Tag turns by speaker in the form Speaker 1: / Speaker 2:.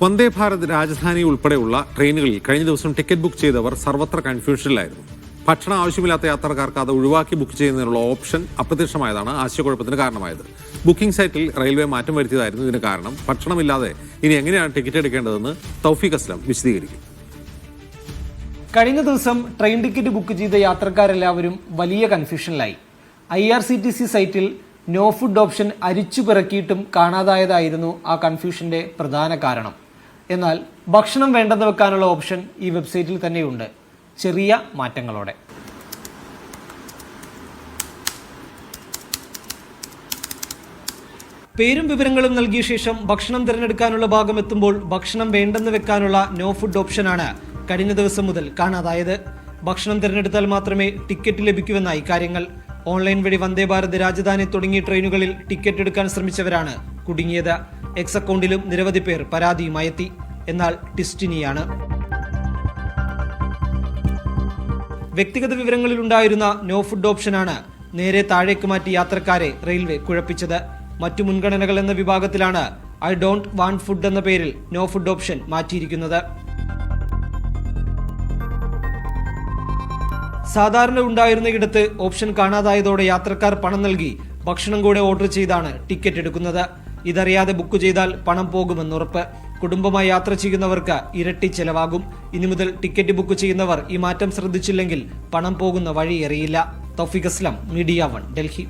Speaker 1: വന്ദേ ഭാരത് രാജധാനി ഉൾപ്പെടെയുള്ള ട്രെയിനുകളിൽ കഴിഞ്ഞ ദിവസം ടിക്കറ്റ് ബുക്ക് ചെയ്തവർ സർവത്ര കൺഫ്യൂഷനിലായിരുന്നു. ഭക്ഷണം ആവശ്യമില്ലാത്ത യാത്രക്കാർക്ക് അത് ഒഴിവാക്കി ബുക്ക് ചെയ്യുന്നതിനുള്ള ഓപ്ഷൻ അപ്രത്യക്ഷമായതാണ് ആശയക്കുഴപ്പത്തിന് കാരണമായത്. ബുക്കിംഗ് സൈറ്റിൽ റെയിൽവേ മാറ്റം വരുത്തിയതായിരുന്നു ഇതിന് കാരണം. ഭക്ഷണമില്ലാതെ ഇനി എങ്ങനെയാണ് ടിക്കറ്റ് എടുക്കേണ്ടതെന്ന് തൗഫീഖ് അസ്ലം വിശദീകരിക്കും.
Speaker 2: കഴിഞ്ഞ ദിവസം ട്രെയിൻ ടിക്കറ്റ് ബുക്ക് ചെയ്ത യാത്രക്കാരെല്ലാവരും വലിയ കൺഫ്യൂഷനിലായി. I R C T C സൈറ്റിൽ നോ ഫുഡ് ഓപ്ഷൻ അരിച്ചു പിറക്കിയിട്ടും കാണാതായതായിരുന്നു ആ കൺഫ്യൂഷന്റെ പ്രധാന കാരണം. എന്നാൽ ഭക്ഷണം വേണ്ടെന്ന് വെക്കാനുള്ള ഓപ്ഷൻ ഈ വെബ്സൈറ്റിൽ തന്നെയുണ്ട്. ചെറിയ മാറ്റങ്ങളോടെ. പേരും വിവരങ്ങളും നൽകിയ ശേഷം ഭക്ഷണം തിരഞ്ഞെടുക്കാനുള്ള ഭാഗം എത്തുമ്പോൾ ഭക്ഷണം വേണ്ടെന്ന് വെക്കാനുള്ള നോ ഫുഡ് ഓപ്ഷനാണ് കഴിഞ്ഞ ദിവസം മുതൽ കാണാതായത്. ഭക്ഷണം തിരഞ്ഞെടുത്താൽ മാത്രമേ ടിക്കറ്റ് ലഭിക്കൂവെന്നായി കാര്യങ്ങൾ. ഓൺലൈൻ വഴി വന്ദേ ഭാരത് രാജധാനി തുടങ്ങിയ ട്രെയിനുകളിൽ ടിക്കറ്റ് എടുക്കാൻ ശ്രമിച്ചവരാണ് കുടുങ്ങിയത്. എക്സ് അക്കൗണ്ടിലും നിരവധി പേർ പരാതിയുമായെത്തി. എന്നാൽ ടിസ്റ്റിനിയാണ് വ്യക്തിഗത വിവരങ്ങളിൽ ഉണ്ടായിരുന്ന നോ ഫുഡ് ഓപ്ഷനാണ് നേരെ താഴേക്ക് മാറ്റി യാത്രക്കാരെ റെയിൽവേ കുഴപ്പിച്ചത്. മറ്റു മുൻഗണനകൾ എന്ന വിഭാഗത്തിലാണ് ഐ ഡോണ്ട് വാണ്ട് ഫുഡ് എന്ന പേരിൽ നോ ഫുഡ് ഓപ്ഷൻ മാറ്റിയിരിക്കുന്നത്. സാധാരണ ഉണ്ടായിരുന്ന ഇടത്ത് ഓപ്ഷൻ കാണാതായതോടെ യാത്രക്കാർ പണം നൽകി ഭക്ഷണം കൂടെ ഓർഡർ ചെയ്താണ് ടിക്കറ്റ് എടുക്കുന്നത്. ഇതറിയാതെ ബുക്ക് ചെയ്താൽ പണം പോകുമെന്നുറപ്പ് കുടുംബമായി യാത്ര ചെയ്യുന്നവർക്ക് ഇരട്ടി ചെലവാകും. ഇനി മുതൽ ടിക്കറ്റ് ബുക്ക് ചെയ്യുന്നവർ ഈ മാറ്റം ശ്രദ്ധിച്ചില്ലെങ്കിൽ പണം പോകുന്ന വഴി അറിയില്ല തൗഫിഖ് അസ്ലം മീഡിയ വൺ ഡൽഹി.